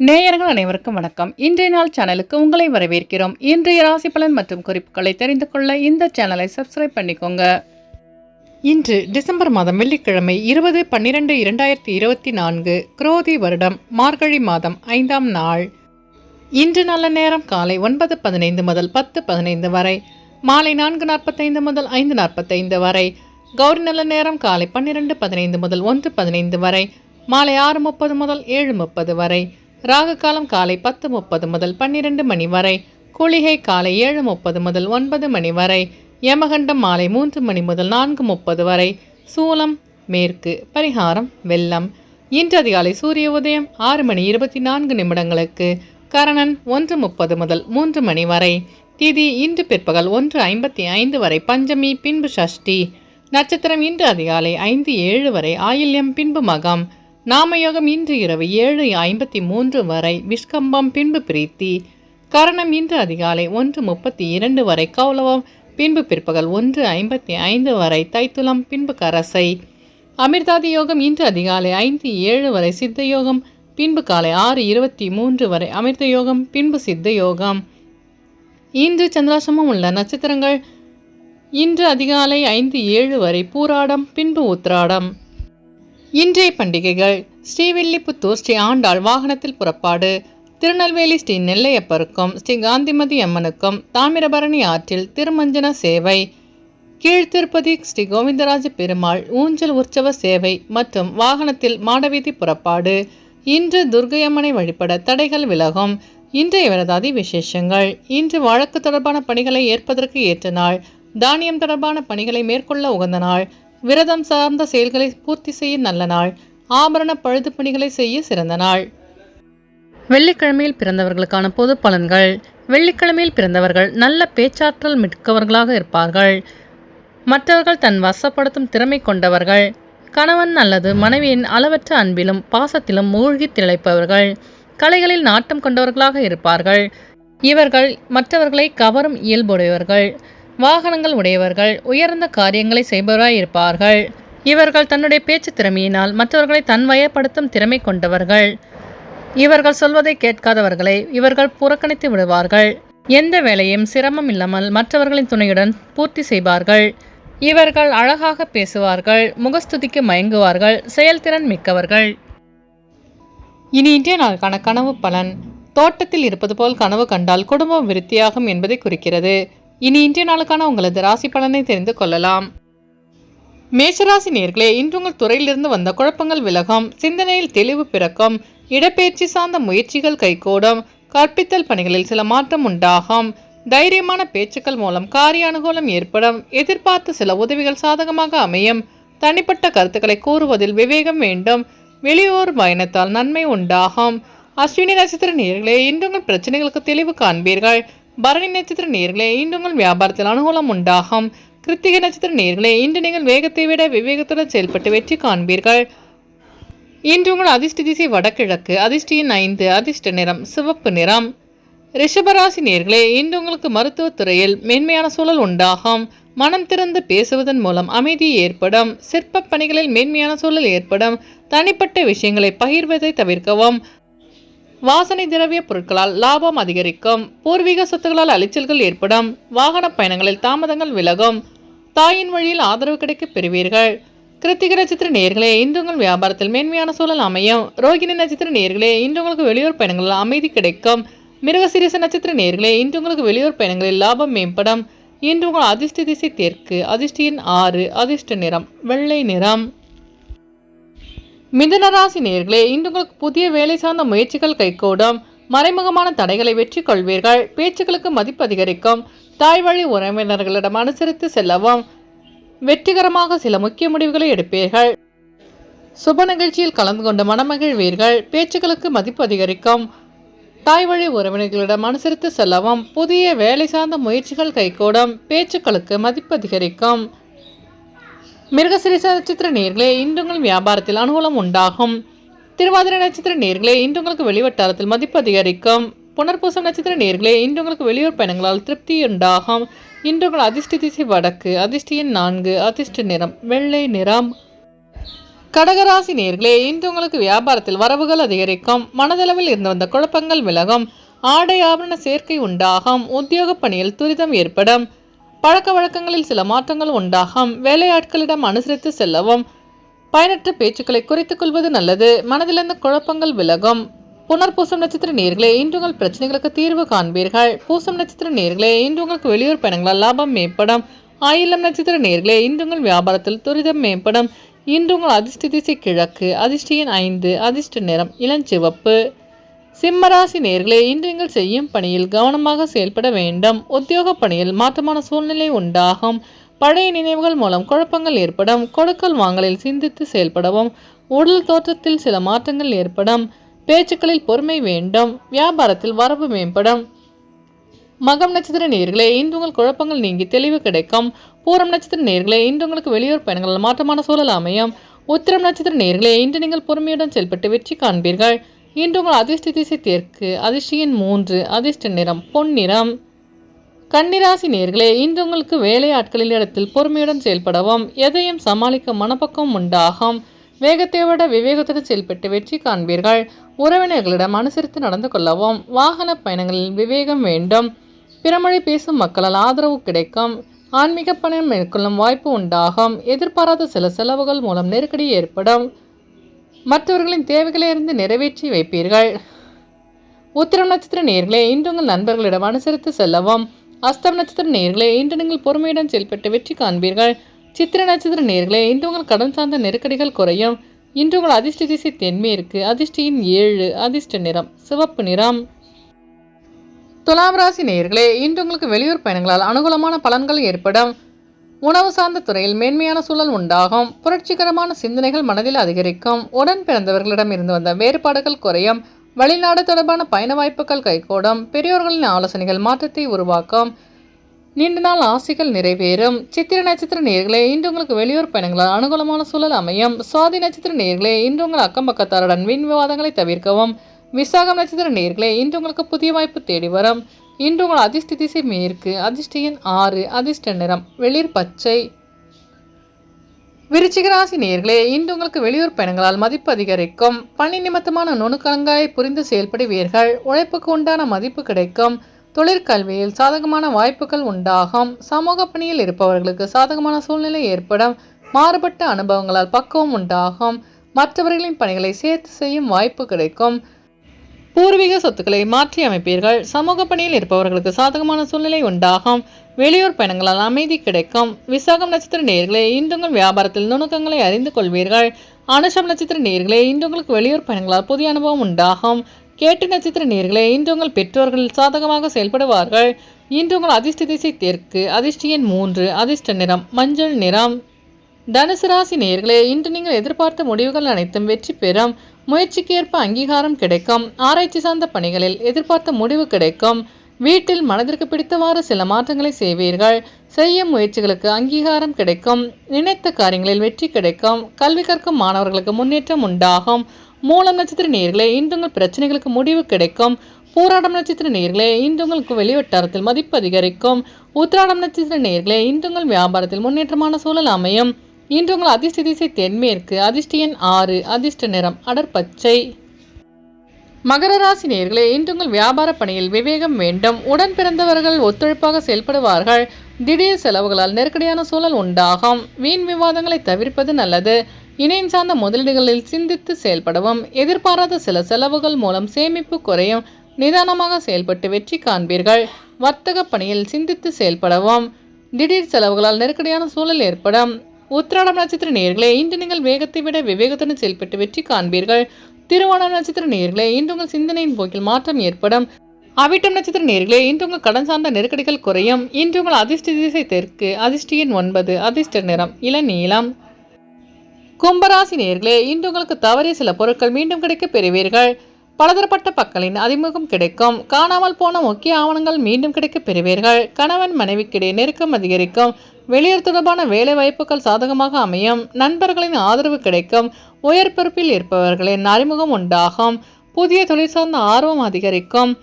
நேயர்கள் அனைவருக்கும் வணக்கம். இன்றைய நாள் சேனலுக்கு உங்களை வரவேற்கிறோம். இன்றைய ராசி பலன் மற்றும் குறிப்புகளை தெரிந்து கொள்ள இந்த சேனலை சப்ஸ்கிரைப் பண்ணிக்கோங்க. இன்று டிசம்பர் மாதம் வெள்ளிக்கிழமை இருபது பன்னிரெண்டு இரண்டாயிரத்தி இருபத்தி நான்கு குரோதி வருடம் மார்கழி மாதம் ஐந்தாம் நாள். இன்று நல்ல நேரம் காலை ஒன்பது பதினைந்து முதல் பத்து பதினைந்து வரை மாலை நான்கு நாற்பத்தைந்து முதல் ஐந்து நாற்பத்தைந்து வரை கௌரி நல்ல நேரம் காலை பன்னிரெண்டு பதினைந்து முதல் ஒன்று பதினைந்து வரை மாலை ஆறு முப்பது முதல் ஏழு முப்பது வரை ராகுகாலம் காலை பத்து முப்பது முதல் பன்னிரெண்டு மணி வரை குளிகை காலை ஏழு முப்பது முதல் ஒன்பது மணி வரை யமகண்டம் மாலை மூன்று மணி முதல் நான்கு முப்பது வரை சூலம் மேற்கு பரிகாரம் வெள்ளம். இன்று அதிகாலை சூரிய உதயம் ஆறு மணி இருபத்தி நான்கு நிமிடங்களுக்கு கரணன் ஒன்று முப்பது முதல் மூன்று மணி வரை திதி இன்று பிற்பகல் ஒன்று ஐம்பத்தி ஐந்து வரை பஞ்சமி பின்பு சஷ்டி நட்சத்திரம் இன்று அதிகாலை ஐந்து ஏழு வரை ஆயில்யம் பின்பு மகம். நாமயோகம் இன்று இரவு ஏழு ஐம்பத்தி மூன்று வரை விஷ்கம்பம் பின்பு பிரீத்தி கரணம் இன்று அதிகாலை ஒன்று முப்பத்தி இரண்டு வரை கௌலவம் பின்பு பிற்பகல் ஒன்று ஐம்பத்தி ஐந்து வரை தைத்துலம் பின்பு கரசை. அமிர்தாதி யோகம் இன்று அதிகாலை ஐந்து ஏழு வரை சித்த யோகம் பின்பு காலை ஆறு இருபத்தி மூன்று வரை அமிர்த யோகம் பின்பு சித்த யோகம் இன்று சந்திராசமும் உள்ள நட்சத்திரங்கள் இன்று அதிகாலை ஐந்து ஏழு வரை பூராடம் பின்பு உத்ராடம் இன்றைய பண்டிகைகள் ஸ்ரீவில்லிபுத்தூர் ஸ்ரீ ஆண்டாள் வாகனத்தில் புறப்பாடு. திருநெல்வேலி ஸ்ரீ நெல்லையப்பருக்கும் ஸ்ரீ காந்திமதி அம்மனுக்கும் தாமிரபரணி ஆற்றில் திருமஞ்சன சேவை. கீழ்த்திருப்பதி ஸ்ரீ கோவிந்தராஜ பெருமாள் ஊஞ்சல் உற்சவ சேவை மற்றும் வாகனத்தில் மாடவீதி புறப்பாடு. இன்று துர்கையம்மனை வழிபட தடைகள் விலகும். இன்றைய விரதாதி விசேஷங்கள். இன்று வழக்கு தொடர்பான பணிகளை ஏற்பதற்கு ஏற்ற நாள். தானியம் தொடர்பான பணிகளை மேற்கொள்ள உகந்த நாள். விரதம் சார்ந்த செயல்களை பூர்த்தி செய்ய நல்ல நாள். ஆபரண பழுது பணிகளை செய்ய சிறந்த நாள். வெள்ளிக்கிழமையில் பிறந்தவர்களுக்கான பொது பலன்கள். வெள்ளிக்கிழமையில் பிறந்தவர்கள் நல்ல பேச்சாற்றல் மிக்கவர்களாக இருப்பார்கள். மற்றவர்கள் தன் வசப்படுத்தும் திறமை கொண்டவர்கள். கணவன் அல்லது மனைவியின் அளவற்ற அன்பிலும் பாசத்திலும் மூழ்கி திளைப்பவர்கள். கலைகளில் நாட்டம் கொண்டவர்களாக இருப்பார்கள். இவர்கள் மற்றவர்களை கவரும் இயல்புடையவர்கள். வாகனங்கள் உடையவர்கள் உயர்ந்த காரியங்களை செய்பவராய் இருப்பார்கள் இவர்கள் தன்னுடைய பேச்சு திறமையினால் மற்றவர்களை தன்வயப்படுத்தும் திறமை கொண்டவர்கள். இவர்கள் சொல்வதை கேட்காதவர்களை இவர்கள் புறக்கணித்து விடுவார்கள். எந்த வேலையும் சிரமம் இல்லாமல் மற்றவர்களின் துணையுடன் பூர்த்தி செய்வார்கள். இவர்கள் அழகாக பேசுவார்கள் முகஸ்துதிக்கு மயங்குவார்கள் செயல்திறன் மிக்கவர்கள். இனி இன்றைய நாளுக்கான கனவு பலன் தோட்டத்தில் இருப்பது போல் கனவு கண்டால் குடும்பம் விருத்தியாகும் என்பதை குறிக்கிறது. இனி இன்றைய நாளுக்கான உங்களது ராசி பலனை தெரிந்து கொள்ளலாம். மேஷராசி நேர்களே இன்று உங்கள் துறையிலிருந்து வந்த குழப்பங்கள் விலகும் சிந்தனையில் தெளிவு பிறக்கும் இடப்பெயர்ச்சி சார்ந்த முயற்சிகள் கைகூடும் கற்பித்தல் பணிகளில் சில மாற்றம் உண்டாகும். தைரியமான பேச்சுக்கள் மூலம் காரிய அனுகூலம் ஏற்படும் எதிர்பார்த்த சில உதவிகள் சாதகமாக அமையும் தனிப்பட்ட கருத்துக்களை கூறுவதில் விவேகம் வேண்டும் வெளியூர் பயணத்தால் நன்மை உண்டாகும். அஸ்வினி நட்சத்திர நேர்களே இன்று உங்கள் பிரச்சனைகளுக்கு தெளிவு காண்பீர்கள். பரணி நட்சத்திர நேர்களே இன்று உங்கள் வியாபாரத்தில் அனுகூலம் உண்டாகும். கிருத்திகை நட்சத்திர நேர்களே இன்று நீங்கள் வேகத்தை விட விவேகத்துடன் செயல்பட்டு வெற்றி காண்பீர்கள். இன்று உங்கள் அதிர்ஷ்ட திசை வடகிழக்கு அதிர்ஷ்டியின் ஐந்து அதிர்ஷ்ட நிறம் சிவப்பு நிறம். ரிஷபராசி நேர்களே இன்று உங்களுக்கு மருத்துவத் துறையில் மேன்மையான சூழல் உண்டாகும். மனம் திறந்து பேசுவதன் மூலம் அமைதி ஏற்படும். சிற்ப பணிகளில் மேன்மையான சூழல் ஏற்படும். தனிப்பட்ட விஷயங்களை பகிர்வதை தவிர்க்கவும். வாசனை திரவிய பொருட்களால் லாபம் அதிகரிக்கும். பூர்வீக சொத்துக்களால் அலைச்சல்கள் ஏற்படும். வாகன பயணங்களில் தாமதங்கள் விலகும். தாயின் வழியில் ஆதரவு கிடைக்கப் பெறுவீர்கள். கிருத்திக நட்சத்திர நேர்களே இன்று உங்கள் வியாபாரத்தில் மேன்மையான சூழல் அமையும். ரோகிணி நட்சத்திர நேர்களே இன்று உங்களுக்கு வெளியூர் பயணங்களில் அமைதி கிடைக்கும். மிருகசிரிச நட்சத்திர நேர்களே இன்று உங்களுக்கு வெளியூர் பயணங்களில் லாபம் மேம்படும். இன்று உங்கள் அதிர்ஷ்ட திசை தெற்கு அதிர்ஷ்டியின் ஆறு அதிர்ஷ்ட நிறம் வெள்ளை நிறம். மிதனராசி நேர்களே இன்று உங்களுக்கு புதிய வேலை சார்ந்த முயற்சிகள் கைகூடும். மறைமுகமான தடைகளை வெற்றி கொள்வீர்கள். பேச்சுக்களுக்கு மதிப்பு அதிகரிக்கும். தாய் வழி உறவினர்களிடம் அனுசரித்து செல்லவும். வெற்றிகரமாக சில முக்கிய முடிவுகளை எடுப்பீர்கள். சுப நிகழ்ச்சியில் கலந்து கொண்டு மனமகிழ்வீர்கள். பேச்சுக்களுக்கு மதிப்பு அதிகரிக்கும். தாய் வழி உறவினர்களிடம் அனுசரித்து செல்லவும். புதிய வேலை சார்ந்த முயற்சிகள் கைகூடும். பேச்சுக்களுக்கு மதிப்பு அதிகரிக்கும். மிருகசிரிச நட்சத்திர நேர்களே இன்று உங்கள் வியாபாரத்தில் அனுகூலம் உண்டாகும். திருவாதிரை நட்சத்திர நேர்களே இன்று உங்களுக்கு வெளிவட்டாரத்தில் மதிப்பு அதிகரிக்கும். புனர்பூசம் நட்சத்திர நேர்களே இன்று உங்களுக்கு வெளியூர் பயணங்களால் திருப்தி உண்டாகும். இன்று உங்கள் அதிர்ஷ்ட திசை வடக்கு அதிர்ஷ்டியின் நான்கு அதிர்ஷ்ட நிறம் வெள்ளை நிறம். கடகராசி நேர்களே இன்று உங்களுக்கு வியாபாரத்தில் வரவுகள் அதிகரிக்கும். மனதளவில் இருந்து வந்த குழப்பங்கள் விலகும். ஆடை ஆபரண சேர்க்கை உண்டாகும். உத்தியோக பணியில் துரிதம் ஏற்படும். பழக்க வழக்கங்களில் சில மாற்றங்கள் உண்டாகும். வேலையாட்களிடம் அனுசரித்து செல்லவும். பயனற்ற பேச்சுக்களை குறைத்துக் கொள்வது நல்லது. மனதிலிருந்த குழப்பங்கள் விலகும். புனர்பூசம் நட்சத்திர நேர்களே இன்று உங்கள் பிரச்சனைகளுக்கு தீர்வு காண்பீர்கள். பூசம் நட்சத்திர நேர்களே இன்று உங்களுக்கு வெளியூர் பயணங்களால் லாபம் மேம்படும். ஆயிலம் நட்சத்திர நேர்களே இன்று உங்கள் வியாபாரத்தில் துரிதம் மேம்படும். இன்று உங்கள் அதிர்ஷ்ட திசை கிழக்கு அதிர்ஷ்டியின் ஐந்து அதிர்ஷ்ட நிறம் இளஞ்சிவப்பு. சிம்மராசி நேர்களே இன்று நீங்கள் செய்யும் பணியில் கவனமாக செயல்பட வேண்டும். உத்தியோக பணியில் மாற்றமான சூழ்நிலை உண்டாகும். பழைய நினைவுகள் மூலம் குழப்பங்கள் ஏற்படும். கொடுக்கல் வாங்கலில் சிந்தித்து செயல்படவும். உடல் தோற்றத்தில் சில மாற்றங்கள் ஏற்படும். பேச்சுக்களில் பொறுமை வேண்டும். வியாபாரத்தில் வரவு மேம்படும். மகம் நட்சத்திர நேர்களே இன்று உங்கள் குழப்பங்கள் நீங்கி தெளிவு கிடைக்கும். பூரம் நட்சத்திர நேர்களே இன்று உங்களுக்கு வெளியூர் பயணங்கள் மாற்றமான சூழல் அமையும். உத்திரம் நட்சத்திர நேர்களே இன்று நீங்கள் பொறுமையுடன் செயல்பட்டு வெற்றி காண்பீர்கள். இன்று உங்கள் அதிர்ஷ்ட திசை தெற்கு அதிர்ஷ்டியின் மூன்று அதிர்ஷ்ட நிறம் பொன்னிறம் கன்னிராசி நேர்களே இன்று உங்களுக்கு வேலையாட்களின் இடத்தில் பொறுமையுடன் செயல்படவும் எதையும் சமாளிக்க மனப்பக்கம் உண்டாகும். வேகத்தை விட விவேகத்துடன் செயல்பட்டு வெற்றி காண்பீர்கள். உறவினர்களிடம் அனுசரித்து நடந்து கொள்ளவும் வாகன பயணங்களில் விவேகம் வேண்டும். பிறமொழி பேசும் மக்களால் ஆதரவு கிடைக்கும். ஆன்மீக பணம் மேற்கொள்ளும் வாய்ப்பு உண்டாகும். எதிர்பாராத சில செலவுகள் மூலம் நெருக்கடி ஏற்படும். மற்றவர்களின் தேவைகளை இருந்து நிறைவேற்றி வைப்பீர்கள். உத்திரம் நட்சத்திர நேர்களே இன்று உங்கள் நண்பர்களிடம் அனுசரித்து செல்லவும். அஸ்தம் நட்சத்திர நேர்களே இன்று நீங்கள் பொறுமையுடன் செயல்பட்டு வெற்றி காண்பீர்கள். சித்திர நட்சத்திர நேர்களே இன்று உங்கள் கடன் சார்ந்த நெருக்கடிகள் குறையும். இன்று உங்கள் அதிர்ஷ்ட திசை தென்மேற்கு அதிர்ஷ்டியின் ஏழு அதிர்ஷ்ட நிறம் சிவப்பு நிறம். துலாம் ராசி நேர்களே இன்று உங்களுக்கு வெளியூர் பயணங்களால் அனுகூலமான பலன்கள் ஏற்படும். உணவு சார்ந்த துறையில் மேன்மையான சூழல் உண்டாகும். புரட்சிகரமான சிந்தனைகள் மனதில் அதிகரிக்கும். உடன் பிறந்தவர்களிடம் இருந்து வந்த வேறுபாடுகள் குறையும். வெளிநாடு தொடர்பான பயண வாய்ப்புகள் கைகூடும். பெரியோர்களின் ஆலோசனைகள் மாற்றத்தை உருவாக்கும். நீண்ட நாள் ஆசைகள் நிறைவேறும். சித்திர நட்சத்திர நேர்களே இன்று உங்களுக்கு வெளியூர் பயணங்களால் அனுகூலமான சூழல் அமையும். சுவாதி நட்சத்திர நேர்களே இன்று உங்கள் அக்கம் பக்கத்தாருடன் வீண் விவாதங்களை தவிர்க்கவும். விசாகம் நட்சத்திர நேர்களே இன்று உங்களுக்கு புதிய வாய்ப்பு தேடி வரும். இன்று உங்கள் அதிர்ஷ்ட திசை மேற்கு அதிர்ஷ்ட எண் ஆறு அதிர்ஷ்ட நிறம் வெளிர் பச்சை. விருச்சிகராசி நேர்களே இன்று உங்களுக்கு வெளியூர் பயணங்களால் மதிப்பு அதிகரிக்கும். பணி நிமித்தமான நுணுக்கங்களை புரிந்து செயல்படுவீர்கள். உழைப்புக்கு உண்டான மதிப்பு கிடைக்கும். தொழிற்கல்வியில் சாதகமான வாய்ப்புகள் உண்டாகும். சமூக பணியில் இருப்பவர்களுக்கு சாதகமான சூழ்நிலை ஏற்படும். மாறுபட்ட அனுபவங்களால் பக்குவம் உண்டாகும். மற்றவர்களின் பணிகளை சேர்த்து செய்யும் வாய்ப்பு கிடைக்கும். பூர்வீக சொத்துக்களை மாற்றி அமைப்பீர்கள். சமூக பணியில் இருப்பவர்களுக்கு சாதகமான சூழ்நிலை உண்டாகும். வெளியூர் பயணங்களால் அமைதி கிடைக்கும். விசாகம் நட்சத்திர நேர்களே இன்றுங்கள் வியாபாரத்தில் நுணுக்கங்களை அறிந்து கொள்வீர்கள். அனுஷம் நட்சத்திர நேர்களே இன்றுங்களுக்கு வெளியூர் பயணங்களால் புதிய அனுபவம் உண்டாகும். கேட்டு நட்சத்திர நேர்களே இன்று உங்கள் பெற்றோர்கள் சாதகமாக செயல்படுவார்கள். இன்று உங்கள் அதிர்ஷ்ட திசை தெற்கு அதிர்ஷ்ட எண் மூன்று அதிர்ஷ்ட நிறம் மஞ்சள் நிறம். தனுசு ராசி நேர்களே இன்று நீங்கள் எதிர்பார்த்த முடிவுகள் அனைத்தும் வெற்றி பெறும். முயற்சிக்கு ஏற்ப அங்கீகாரம் கிடைக்கும். ஆராய்ச்சி சார்ந்த பணிகளில் எதிர்பார்த்த முடிவு கிடைக்கும். வீட்டில் மனதிற்கு பிடித்தவாறு சில மாற்றங்களை செய்வீர்கள். செய்யும் முயற்சிகளுக்கு அங்கீகாரம் கிடைக்கும். நினைத்த காரியங்களில் வெற்றி கிடைக்கும். கல்வி கற்கும் மாணவர்களுக்கு முன்னேற்றம் உண்டாகும். மூலம் நட்சத்திர நேர்களே இன்று உங்கள் பிரச்சனைகளுக்கு முடிவு கிடைக்கும். பூராடம் நட்சத்திர நேர்களே இன்று உங்களுக்கு வெளிவட்டாரத்தில் மதிப்பு அதிகரிக்கும். உத்திராடம் நட்சத்திர நேர்களே இன்று உங்கள் வியாபாரத்தில் முன்னேற்றமான சூழல் அமையும். இன்று உங்கள் அதிர்ஷ்ட திசை தென்மேற்கு அதிர்ஷ்ட எண் ஆறு அதிர்ஷ்ட நிறம் அடற்பச்சை மகர ராசி நேர்களே இன்று உங்கள் வியாபார பணியில் விவேகம் வேண்டும். உடன் பிறந்தவர்கள் ஒத்துழைப்பாக செயல்படுவார்கள். திடீர் செலவுகளால் நெருக்கடியான சூழல் உண்டாகும். வீண் விவாதங்களை தவிர்ப்பது நல்லது. இணையம் சார்ந்த முதலீடுகளில் சிந்தித்து செயல்படவும். எதிர்பாராத சில செலவுகள் மூலம் சேமிப்பு குறையும். நிதானமாக செயல்பட்டு வெற்றி காண்பீர்கள். வர்த்தக பணியில் சிந்தித்து செயல்படவும். திடீர் செலவுகளால் நெருக்கடியான சூழல் ஏற்படும். உத்திராடம் நட்சத்திர நேர்களே இன்று நீங்கள் வேகத்தை விட விவேகத்துடன் செயல்பட்டு வெற்றி காண்பீர்கள். திருவோணம் நட்சத்திர நேர்களே இன்று உங்கள் சிந்தனையின் போக்கில் மாற்றம் ஏற்படும். அவிட்டம் நட்சத்திர நேர்களே இன்று உங்கள் கடன் சார்ந்த நெருக்கடிகள் குறையும். இன்று உங்கள் அதிர்ஷ்ட திசை தெற்கு அதிர்ஷ்டியின் ஒன்பது அதிர்ஷ்ட நிறம் இளநீளம் கும்பராசி நேர்களே இன்று உங்களுக்கு தவறிய சில பொருட்கள் மீண்டும் கிடைக்க பெறுவீர்கள். பலதரப்பட்ட பக்களின் அறிமுகம் கிடைக்கும். காணாமல் போன முக்கிய ஆவணங்கள் மீண்டும் கிடைக்க பெறுவீர்கள். கணவன் மனைவிக்கிடையே நெருக்கம் அதிகரிக்கும். வெளியூர் தொடர்பான வேலை வாய்ப்புகள் சாதகமாக அமையும். நண்பர்களின் ஆதரவு கிடைக்கும். உயர் பொறுப்பில் இருப்பவர்களின் அறிமுகம் உண்டாகும். புதிய தொழில் சார்ந்த ஆர்வம் அதிகரிக்கும்.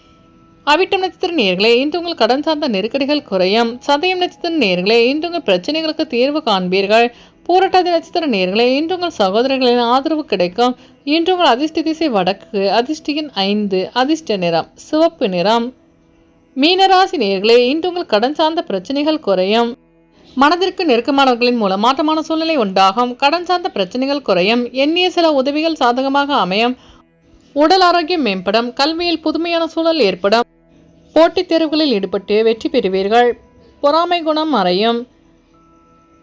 அவிட்டம் நட்சத்திர நேர்களே இன்று உங்கள் கடன் சார்ந்த நெருக்கடிகள் குறையும். சதயம் நட்சத்திர நேர்களே இன்று உங்கள் பிரச்சனைகளுக்கு தீர்வு காண்பீர்கள். பூரட்டாதி நட்சத்திர நேர்களே இன்று உங்கள் சகோதரர்களின் ஆதரவு கிடைக்கும். இன்று உங்கள் அதிர்ஷ்ட திசை வடக்கு அதிர்ஷ்டியின் ஐந்து அதிர்ஷ்ட நிறம் சிவப்பு நிறம். மீனராசி நேர்களே இன்று உங்கள் கடன் சார்ந்த பிரச்சனைகள் குறையும். மனதிற்கு நெருக்கமானவர்களின் மூலம் மாற்றமான சூழ்நிலை உண்டாகும். கடன் சார்ந்த பிரச்சனைகள் குறையும். எண்ணிய சில உதவிகள் சாதகமாக அமையும். உடல் ஆரோக்கியம் மேம்படும். கல்வியில் புதுமையான சூழல் ஏற்படும். போட்டித் தேர்வுகளில் ஈடுபட்டு வெற்றி பெறுவீர்கள். பொறாமை குணம் மறையும்.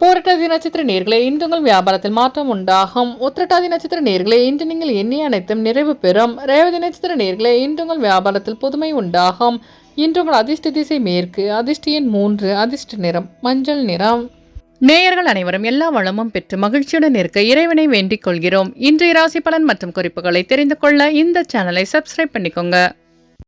போரட்டாதி நட்சத்திர நேர்களே இன்று உங்கள் வியாபாரத்தில் மாற்றம் உண்டாகும் உத்திரட்டாதி நட்சத்திர நேர்களே இன்று நீங்கள் எண்ணி அனைத்தும் நிறைவு பெறும் ரேவதி நட்சத்திர நேர்களே இன்று உங்கள் வியாபாரத்தில் புதுமை உண்டாகும் இன்று உங்கள் அதிர்ஷ்ட திசை மேற்கு அதிர்ஷ்ட எண் மூன்று அதிர்ஷ்ட நிறம் மஞ்சள் நிறம் நேயர்கள் அனைவரும் எல்லா வளமும் பெற்று மகிழ்ச்சியுடன் இருக்க இறைவனை வேண்டிக் கொள்கிறோம் இன்றைய ராசி பலன் மற்றும் குறிப்புகளை தெரிந்து கொள்ள இந்த சேனலை சப்ஸ்கிரைப் பண்ணிக்கோங்க